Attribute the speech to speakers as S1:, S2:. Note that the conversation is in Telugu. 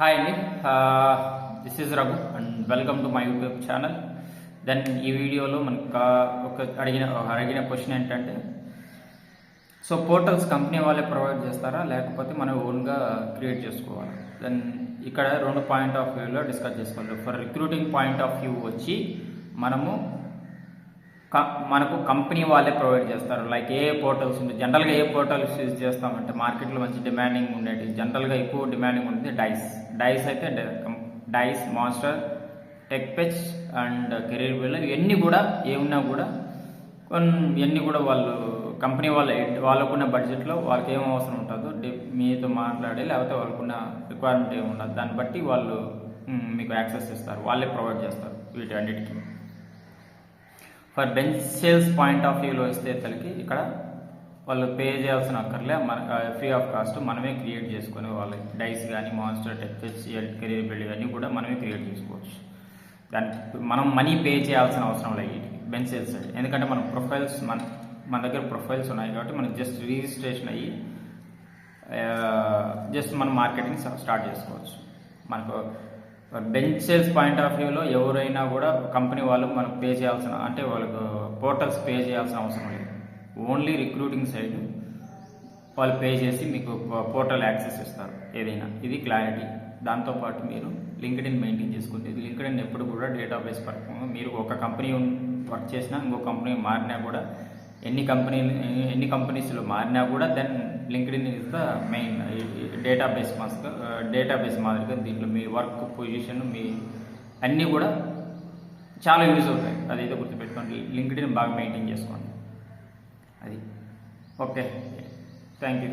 S1: హాయ్ అండి this is Raghu and welcome to my YouTube channel then ఈ వీడియోలో మనకు ఒక అడిగిన అడిగిన క్వశ్చన్ ఏంటంటే సో పోర్టల్స్ కంపెనీ వాళ్ళే ప్రొవైడ్ చేస్తారా? లేకపోతే మనం ఓన్గా క్రియేట్ చేసుకోవాలి? దెన్ ఇక్కడ రెండు పాయింట్ ఆఫ్ వ్యూలో డిస్కస్ చేసుకోవాలి. For recruiting point of view వచ్చి మనము మనకు కంపెనీ వాళ్ళే ప్రొవైడ్ చేస్తారు. లైక్ ఏ పోర్టల్స్ ఉంది జనరల్గా ఏ పోర్టల్స్ యూజ్ చేస్తామంటే మార్కెట్లో మంచి డిమాండింగ్ ఉండేది జనరల్గా ఎక్కువ డిమాండింగ్ ఉండేది డైస్. డైస్ అయితే Dice master tech fetch and career bill ఇవన్నీ కూడా ఏమున్నా కూడా కొన్ని ఇవన్నీ కూడా వాళ్ళు కంపెనీ వాళ్ళ వాళ్ళకున్న బడ్జెట్లో వాళ్ళకి ఏం అవసరం ఉంటుందో మీతో మాట్లాడి లేకపోతే వాళ్ళకున్న రిక్వైర్మెంట్ ఏమి ఉండదు దాన్ని బట్టి వాళ్ళు మీకు యాక్సెస్ ఇస్తారు. వాళ్ళే ప్రొవైడ్ చేస్తారు వీటి అన్నిటికీ for bench sales point of వ్యూలో వస్తే తలకి ఇక్కడ వాళ్ళు పే చేయాల్సిన అక్కర్లే. మన ఫ్రీ ఆఫ్ కాస్ట్ మనమే క్రియేట్ చేసుకుని వాళ్ళకి డైస్ కానీ మాన్స్టర్ టెక్సిఎల్ కెరీర్ బిల్డ్ ఇవన్నీ కూడా మనమే క్రియేట్ చేసుకోవచ్చు. దానికి మనం మనీ పే చేయాల్సిన అవసరం లేదు వీటికి బెంచ్ సేల్స్ ఎందుకంటే మన ప్రొఫైల్స్ మన మన దగ్గర ప్రొఫైల్స్ ఉన్నాయి కాబట్టి మనకి జస్ట్ రిజిస్ట్రేషన్ అయ్యి జస్ట్ మనం మార్కెటింగ్ స్టార్ట్ చేసుకోవచ్చు. మనకు బెంచ్ సేల్స్ పాయింట్ ఆఫ్ వ్యూలో ఎవరైనా కూడా కంపెనీ వాళ్ళు మనకు పే చేయాల్సిన అంటే వాళ్ళకు పోర్టల్స్ పే చేయాల్సిన అవసరం లేదు. ఓన్లీ రిక్రూటింగ్ సైడ్ వాళ్ళు పే చేసి మీకు పోర్టల్ యాక్సెస్ ఇస్తారు ఏదైనా. ఇది క్లారిటీ దాంతోపాటు మీరు లింక్డ్ఇన్ మెయింటైన్ చేసుకుంటే లింక్డ్ఇన్ ఎప్పుడు కూడా డేటాబేస్ పరంగా మీరు ఒక కంపెనీ వర్క్ చేసినా ఇంకో కంపెనీ మారినా కూడా ఎన్ని కంపెనీలు ఎన్ని కంపెనీస్లో మారినా కూడా then LinkedIn is the main. Database మాస్గా database మాదిరిగా దీంట్లో మీ వర్క్ పొజిషన్ మీ అన్నీ కూడా చాలా యూజ్ అవుతాయి. అదైతే గుర్తుపెట్టుకోండి. లింక్డ్ఇన్ బాగా మెయింటైన్ చేసుకోండి. అది. ఓకే. Thank you.